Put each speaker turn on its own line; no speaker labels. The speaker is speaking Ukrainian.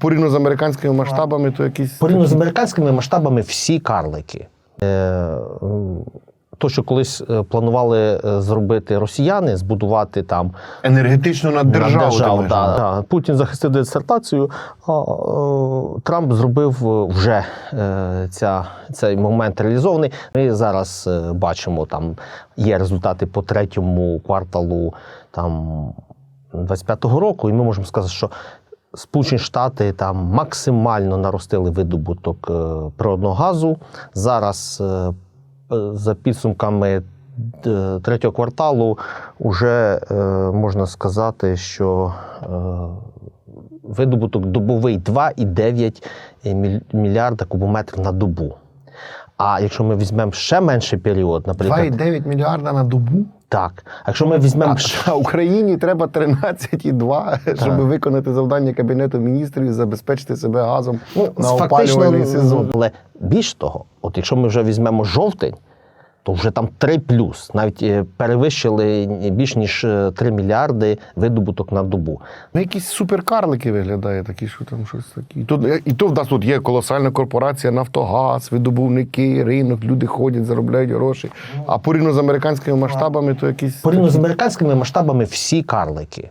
порівняно з американськими масштабами, то якісь.
Порівняно з американськими масштабами всі карлики. Е, То, що колись е, планували е, зробити росіяни, збудувати там
енергетично на
на
державу.
державу,
ти
да, да. Путін захистив дисертацію, а е, Трамп зробив е, вже е, ця, цей момент реалізований. Ми зараз е, бачимо, там є результати по третьому кварталу там 25-го року, і ми можемо сказати, що Сполучені Штати там максимально наростили видобуток е, природного газу. Зараз, е, е, за підсумками третього кварталу, вже можна сказати, що видобуток добовий 2,9 мільярда кубометрів на добу. А якщо ми візьмемо ще менший період, наприклад,
2,9 мільярда на добу.
Так, а якщо ми візьмемо
А, а Україні треба 13,2, щоб виконати завдання Кабінету міністрів і забезпечити себе газом на опалювальний сезон.
Але більш того, от якщо ми вже візьмемо жовтень, то вже там 3 плюс, навіть е, перевищили більш ніж е, 3 мільярди видобуток на добу.
Ну, якісь суперкарлики виглядає, такі, що там щось такі. І тут, і то в нас тут є колосальна корпорація Нафтогаз, видобувники, ринок, люди ходять, заробляють гроші. А порівняно з американськими масштабами, то якісь.
Порівняно з американськими масштабами всі карлики.